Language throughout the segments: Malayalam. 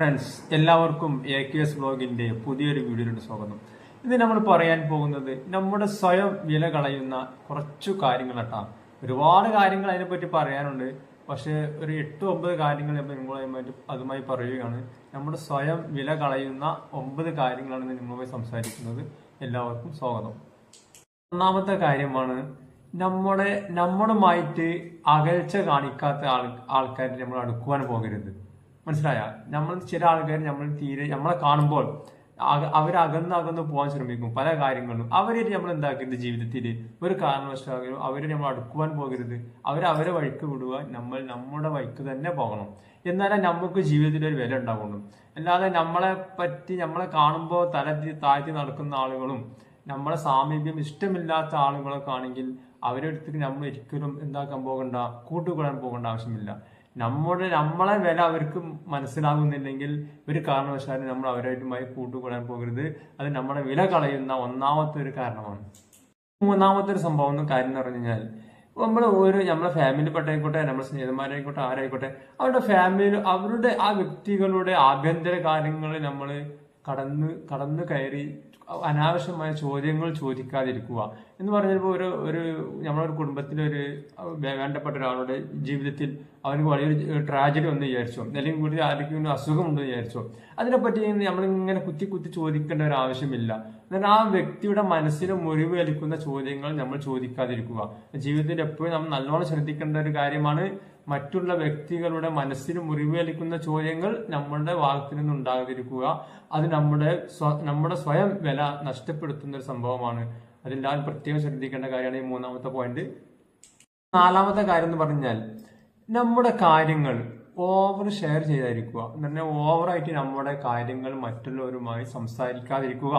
ഫ്രണ്ട്സ് എല്ലാവർക്കും എ കെ എസ് ബ്ലോഗിന്റെ പുതിയൊരു വീഡിയോയിലോട്ട് സ്വാഗതം. ഇന്ന് നമ്മൾ പറയാൻ പോകുന്നത് നമ്മുടെ സ്വയം വില കളയുന്ന കുറച്ചു കാര്യങ്ങളട്ടാ. ഒരുപാട് കാര്യങ്ങൾ അതിനെപ്പറ്റി പറയാനുണ്ട്. പക്ഷെ ഒരു എട്ട് ഒമ്പത് കാര്യങ്ങൾ നിങ്ങളുമായി അതുമായി പറയുകയാണ്. നമ്മുടെ സ്വയം വില കളയുന്ന ഒമ്പത് കാര്യങ്ങളാണ് നിങ്ങളുമായി സംസാരിക്കുന്നത്. എല്ലാവർക്കും സ്വാഗതം. ഒന്നാമത്തെ കാര്യമാണ് നമ്മുടെ നമ്മളുമായിട്ട് അകൽച്ച കാണിക്കാത്ത ആൾ ആൾക്കാരെ നമ്മൾ അടുക്കുവാൻ പോകരുത്. മനസ്സിലായ? നമ്മൾ ചില ആൾക്കാർ നമ്മൾ തീരെ നമ്മളെ കാണുമ്പോൾ അവർ അവരകന്ന് അകന്ന് പോകാൻ ശ്രമിക്കും പല കാര്യങ്ങളും. അവരെ നമ്മൾ എന്താക്കരുത് ജീവിതത്തിൽ ഒരു കാരണവശാലും അവരെ നമ്മൾ അടുക്കുവാൻ പോകരുത്. അവർ അവരെ വഴിക്ക് വിടുക നമ്മൾ നമ്മുടെ വഴിക്ക് തന്നെ പോകണം. എന്നാലേ നമുക്ക് ജീവിതത്തിൽ ഒരു വില ഉണ്ടാവുള്ളൂ. അല്ലാതെ നമ്മളെ പറ്റി നമ്മളെ കാണുമ്പോൾ തല തി- താഴ്ത്തി നടക്കുന്ന ആളുകളും നമ്മളെ സാമീപ്യം ഇഷ്ടമില്ലാത്ത ആളുകളൊക്കെ ആണെങ്കിൽ അവരെടുത്തിട്ട് നമ്മൾ ഒരിക്കലും എന്താക്കാൻ പോകണ്ട കൂട്ടുകൂടാൻ പോകേണ്ട ആവശ്യമില്ല. നമ്മുടെ നമ്മളെ വില അവർക്ക് മനസ്സിലാകുന്നില്ലെങ്കിൽ ഒരു കാരണവശാലും നമ്മൾ അവരായിട്ടുമായി കൂട്ടുകൂടാൻ പോകരുത്. അത് നമ്മുടെ വില കളയുന്ന ഒന്നാമത്തെ ഒരു കാരണമാണ്. മൂന്നാമത്തെ ഒരു സംഭവം എന്ന് കാര്യം എന്ന് പറഞ്ഞു കഴിഞ്ഞാൽ നമ്മൾ ഒരു നമ്മളെ ഫാമിലി പെട്ടായിക്കോട്ടെ നമ്മുടെ സ്നേഹിതന്മാരായിക്കോട്ടെ ആരായിക്കോട്ടെ അവരുടെ ഫാമിലി അവരുടെ ആ വ്യക്തികളുടെ ആഭ്യന്തര കാര്യങ്ങൾ നമ്മൾ കടന്ന് കടന്നു കയറി അനാവശ്യമായ ചോദ്യങ്ങൾ ചോദിക്കാതിരിക്കുക. എന്ന് പറഞ്ഞപ്പോൾ ഒരു ഒരു നമ്മളൊരു കുടുംബത്തിലെ ഒരു വേണ്ടപ്പെട്ട ഒരാളുടെ ജീവിതത്തിൽ അവർക്ക് വലിയൊരു ട്രാജഡി ഒന്ന് വിചാരിച്ചോ. അല്ലെങ്കിൽ കൂടി ആരോഗ്യം അസുഖം ഉണ്ടെന്ന് വിചാരിച്ചോ. അതിനെപ്പറ്റി നമ്മളിങ്ങനെ കുത്തി കുത്തി ചോദിക്കേണ്ട ഒരു ആവശ്യമില്ല. എന്നാൽ ആ വ്യക്തിയുടെ മനസ്സിന് മുറിവേൽക്കുന്ന ചോദ്യങ്ങൾ നമ്മൾ ചോദിക്കാതിരിക്കുക. ജീവിതത്തിൽ എപ്പോഴും നമ്മൾ നല്ലോണം ശ്രദ്ധിക്കേണ്ട ഒരു കാര്യമാണ് മറ്റുള്ള വ്യക്തികളുടെ മനസ്സിന് മുറിവേൽക്കുന്ന ചോദ്യങ്ങൾ നമ്മളുടെ ഭാഗത്തു നിന്ന് ഉണ്ടാകാതിരിക്കുക. അത് നമ്മുടെ നമ്മുടെ സ്വയം വില നഷ്ടപ്പെടുത്തുന്ന ഒരു സംഭവമാണ്. അതെല്ലാവരും പ്രത്യേകം ശ്രദ്ധിക്കേണ്ട കാര്യമാണ് ഈ മൂന്നാമത്തെ പോയിന്റ് നാലാമത്തെ കാര്യം എന്ന് പറഞ്ഞാൽ നമ്മുടെ കാര്യങ്ങൾ ഓവർ ഷെയർ ചെയ്തായിരിക്കുക. എന്ന് പറഞ്ഞാൽ ഓവറായിട്ട് നമ്മുടെ കാര്യങ്ങൾ മറ്റുള്ളവരുമായി സംസാരിക്കാതിരിക്കുക.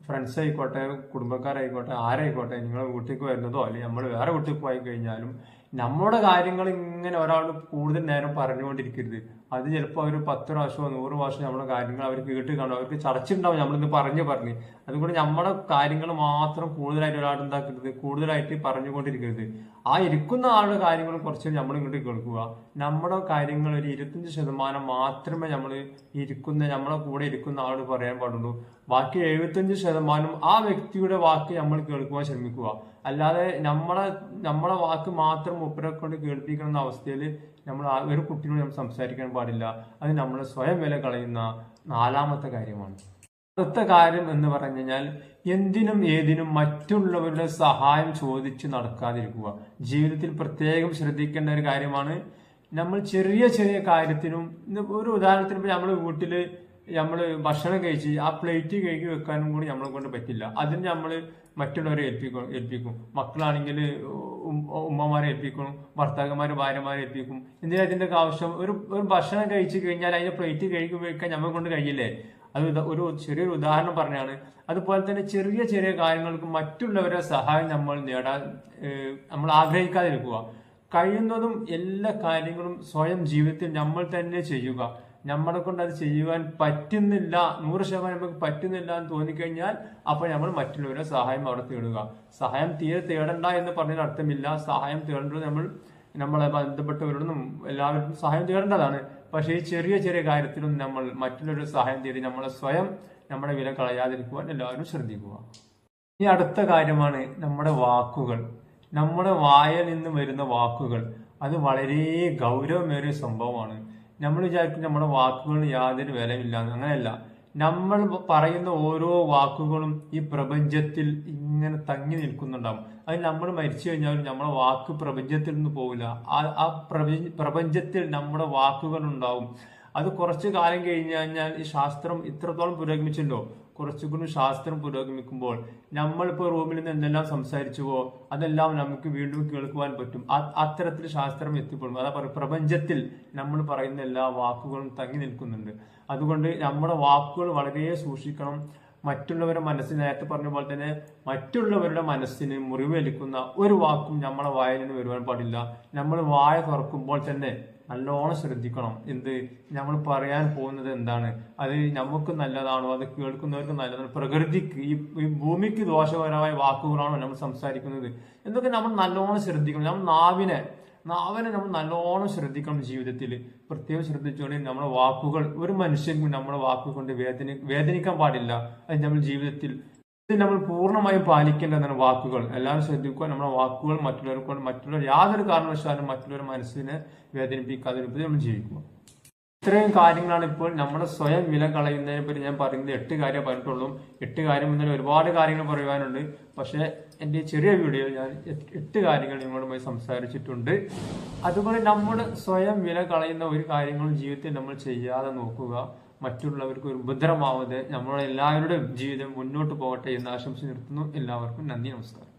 ഫ്രണ്ട്സ് ആയിക്കോട്ടെ കുടുംബക്കാരായിക്കോട്ടെ ആരായിക്കോട്ടെ നിങ്ങളെ വീട്ടിലേക്ക് വരുന്നതോ അല്ലെങ്കിൽ നമ്മൾ വേറെ വീട്ടിൽ പോയി കഴിഞ്ഞാലും നമ്മുടെ കാര്യങ്ങൾ ഇങ്ങനെ ഒരാൾ കൂടുതൽ നേരം പറഞ്ഞുകൊണ്ടിരിക്കരുത്. അത് ചിലപ്പോൾ അവർ പത്ത് പ്രാവശ്യമോ നൂറ് പ്രാവശ്യം നമ്മുടെ കാര്യങ്ങൾ അവർ കേട്ട് കാണും അവർക്ക് ചടച്ചിട്ടുണ്ടാവും നമ്മളിന്ന് പറഞ്ഞു പറഞ്ഞ്. അതുകൊണ്ട് നമ്മുടെ കാര്യങ്ങൾ മാത്രം കൂടുതലായിട്ട് ഒരാൾ എന്താക്കരുത്. കൂടുതലായിട്ട് പറഞ്ഞുകൊണ്ടിരിക്കരുത്. ആ ഇരിക്കുന്ന ആളുടെ കാര്യങ്ങൾ കുറച്ച് നമ്മൾ ഇങ്ങോട്ട് കേൾക്കുക. നമ്മുടെ കാര്യങ്ങൾ ഒരു ഇരുപത്തഞ്ച് ശതമാനം മാത്രമേ നമ്മൾ ഇരിക്കുന്ന നമ്മളെ കൂടെ ഇരിക്കുന്ന ആളോട് പറയാൻ പാടുള്ളൂ. ബാക്കി എഴുപത്തഞ്ച് ശതമാനം ആ വ്യക്തിയുടെ വാക്ക് നമ്മൾ കേൾക്കുവാൻ ശ്രമിക്കുക. അല്ലാതെ നമ്മളെ നമ്മളെ വാക്ക് മാത്രം മൂപ്പരെ കൊണ്ട് കേൾപ്പിക്കുന്ന അവസ്ഥയിൽ നമ്മൾ ഒരു കുട്ടിയോട് നമ്മൾ സംസാരിക്കാൻ പാടില്ല. അത് നമ്മളെ സ്വയം വില കളയുന്ന നാലാമത്തെ കാര്യമാണ്. അടുത്ത കാര്യം എന്ന് പറഞ്ഞു കഴിഞ്ഞാൽ എന്തിനും ഏതിനും മറ്റുള്ളവരുടെ സഹായം ചോദിച്ച് നടക്കാതിരിക്കുക. ജീവിതത്തിൽ പ്രത്യേകം ശ്രദ്ധിക്കേണ്ട ഒരു കാര്യമാണ് നമ്മൾ ചെറിയ ചെറിയ കാര്യത്തിനും ഒരു ഉദാഹരണത്തിന് നമ്മൾ വീട്ടിൽ നമ്മൾ ഭക്ഷണം കഴിച്ച് ആ പ്ലേറ്റ് കഴുകി വെക്കാനും കൂടി നമ്മളെ കൊണ്ട് പറ്റില്ല. അതിന് നമ്മൾ മറ്റുള്ളവരെ ഏൽപ്പിക്കും ഏൽപ്പിക്കും. മക്കളാണെങ്കിൽ ഉമ്മമാരെ ഏൽപ്പിക്കും ഭർത്താക്കന്മാരെ ഭാര്യമാരെ ഏൽപ്പിക്കും. എന്തിനാ ഇതിന്റെ ആവശ്യം? ഒരു ഒരു ഭക്ഷണം കഴിച്ചു കഴിഞ്ഞാൽ അതിന്റെ പ്ലേറ്റ് കഴുകി വെക്കാൻ നമ്മളെ കൊണ്ട് കഴിയില്ലേ? അത് ഒരു ചെറിയൊരു ഉദാഹരണം പറഞ്ഞാണ്. അതുപോലെ തന്നെ ചെറിയ ചെറിയ കാര്യങ്ങൾക്ക് മറ്റുള്ളവരെ സഹായം നമ്മൾ നേടാൻ നമ്മൾ ആഗ്രഹിക്കാതിരിക്കുക. കഴിയുന്നതും എല്ലാ കാര്യങ്ങളും സ്വയം ജീവിതത്തിൽ നമ്മൾ തന്നെ ചെയ്യുക. നമ്മളെ കൊണ്ട് അത് ചെയ്യുവാൻ പറ്റുന്നില്ല നൂറ് ശതമാനം നമുക്ക് പറ്റുന്നില്ല എന്ന് തോന്നിക്കഴിഞ്ഞാൽ അപ്പോൾ നമ്മൾ മറ്റുള്ളവരെ സഹായം അവിടെ തേടുക. സഹായം തീരെ തേടണ്ട എന്ന് പറഞ്ഞതിന് അർത്ഥമില്ല. സഹായം തേടേണ്ടത് നമ്മൾ നമ്മളെ ബന്ധപ്പെട്ടവരോടൊന്നും എല്ലാവരും സഹായം തേടേണ്ടതാണ്. പക്ഷേ ഈ ചെറിയ ചെറിയ കാര്യത്തിലും നമ്മൾ മറ്റുള്ളവരുടെ സഹായം തേടി നമ്മളെ സ്വയം നമ്മുടെ വില കളയാതിരിക്കുവാൻ എല്ലാവരും ശ്രദ്ധിക്കുക. ഇനി അടുത്ത കാര്യമാണ് നമ്മുടെ വാക്കുകൾ. നമ്മുടെ വായിൽ നിന്ന് വരുന്ന വാക്കുകൾ. അത് വളരെ ഗൗരവമേറിയ സംഭവമാണ്. നമ്മൾ വിചാരിക്കും നമ്മുടെ വാക്കുകൾ യാതൊരു വിലയില്ല അങ്ങനെയല്ല. നമ്മൾ പറയുന്ന ഓരോ വാക്കുകളും ഈ പ്രപഞ്ചത്തിൽ ഇങ്ങനെ തങ്ങി നിൽക്കുന്നുണ്ടാവും. അത് നമ്മൾ മരിച്ചു കഴിഞ്ഞാലും നമ്മുടെ വാക്ക് പ്രപഞ്ചത്തിൽ നിന്ന് പോകില്ല ആ ആ പ്രപഞ്ച- പ്രപഞ്ചത്തിൽ നമ്മുടെ വാക്കുകൾ ഉണ്ടാവും. അത് കുറച്ച് കാലം കഴിഞ്ഞു കഴിഞ്ഞാൽ ഈ ശാസ്ത്രം ഇത്രത്തോളം പുരോഗമിച്ചല്ലോ കുറച്ചുകൂടി ശാസ്ത്രം പുരോഗമിക്കുമ്പോൾ നമ്മളിപ്പോൾ റൂമിൽ നിന്ന് എന്തെല്ലാം സംസാരിച്ചുവോ അതെല്ലാം നമുക്ക് വീണ്ടും കേൾക്കുവാൻ പറ്റും. അത്തരത്തിൽ ശാസ്ത്രം എത്തിപ്പെടും. അതാ പറയുക പ്രപഞ്ചത്തിൽ നമ്മൾ പറയുന്ന എല്ലാ വാക്കുകളും തങ്ങി നിൽക്കുന്നുണ്ട്. അതുകൊണ്ട് നമ്മുടെ വാക്കുകൾ വളരെ സൂക്ഷിക്കണം. മറ്റുള്ളവരുടെ മനസ്സിന് നേരത്തെ പറഞ്ഞ പോലെ തന്നെ മറ്റുള്ളവരുടെ മനസ്സിന് മുറിവേൽക്കുന്ന ഒരു വാക്കും നമ്മളെ വായിൽ നിന്ന് വരുവാൻ പാടില്ല. നമ്മൾ വായ തുറക്കുമ്പോൾ തന്നെ നല്ലോണം ശ്രദ്ധിക്കണം. എന്ത്? നമ്മൾ പറയാൻ പോകുന്നത് എന്താണ്? അത് നമുക്ക് നല്ലതാണോ? അത് കേൾക്കുന്നവർക്ക് നല്ലതാണ്. പ്രകൃതിക്ക് ഈ ഭൂമിക്ക് ദോഷകരമായ വാക്കുകളാണോ നമ്മൾ സംസാരിക്കുന്നത്? എന്തൊക്കെ നമ്മൾ നല്ലോണം ശ്രദ്ധിക്കണം. നമ്മൾ നാവിനെ നാവിനെ നമ്മൾ നല്ലോണം ശ്രദ്ധിക്കണം ജീവിതത്തിൽ. പ്രത്യേകം ശ്രദ്ധിച്ചുകൊണ്ട് നമ്മുടെ വാക്കുകൾ ഒരു മനുഷ്യൻ നമ്മുടെ വാക്കുകൾ കൊണ്ട് വേദന വേദനിക്കാൻ പാടില്ല. അത് നമ്മൾ ജീവിതത്തിൽ ഇത് നമ്മൾ പൂർണമായും പാലിക്കേണ്ടതാണ് വാക്കുകൾ? എല്ലാവരും ശ്രദ്ധിക്കുക. നമ്മുടെ വാക്കുകൾ മറ്റുള്ളവർക്ക് മറ്റുള്ളവർ യാതൊരു കാരണവശാലും മറ്റുള്ളവർ മനസ്സിനെ വേദനിപ്പിക്കാതെ രൂപത്തിൽ നമ്മൾ ജീവിക്കുക. ഇത്രയും കാര്യങ്ങളാണ് ഇപ്പോൾ നമ്മുടെ സ്വയം വില കളയുന്നതിനെ പറ്റി ഞാൻ പറയുന്നത് എട്ട് കാര്യം പറഞ്ഞിട്ടുള്ളൂ. എട്ട് കാര്യം മുതൽ ഒരുപാട് കാര്യങ്ങൾ പറയുവാനുണ്ട്. പക്ഷേ എന്റെ ചെറിയ വീഡിയോയിൽ ഞാൻ എട്ട് കാര്യങ്ങൾ നിങ്ങളുമായി സംസാരിച്ചിട്ടുണ്ട്. അതുപോലെ നമ്മുടെ സ്വയം വില കളയുന്ന ഒരു കാര്യങ്ങളും ജീവിതത്തിൽ നമ്മൾ ചെയ്യാതെ നോക്കുക. മറ്റുള്ളവർക്ക് ഒരു ഉപദ്രവമാവാതെ നമ്മുടെ എല്ലാവരുടെയും ജീവിതം മുന്നോട്ട് പോകട്ടെ എന്ന് ആശംസ നിർത്തുന്നു. എല്ലാവർക്കും നന്ദി നമസ്കാരം.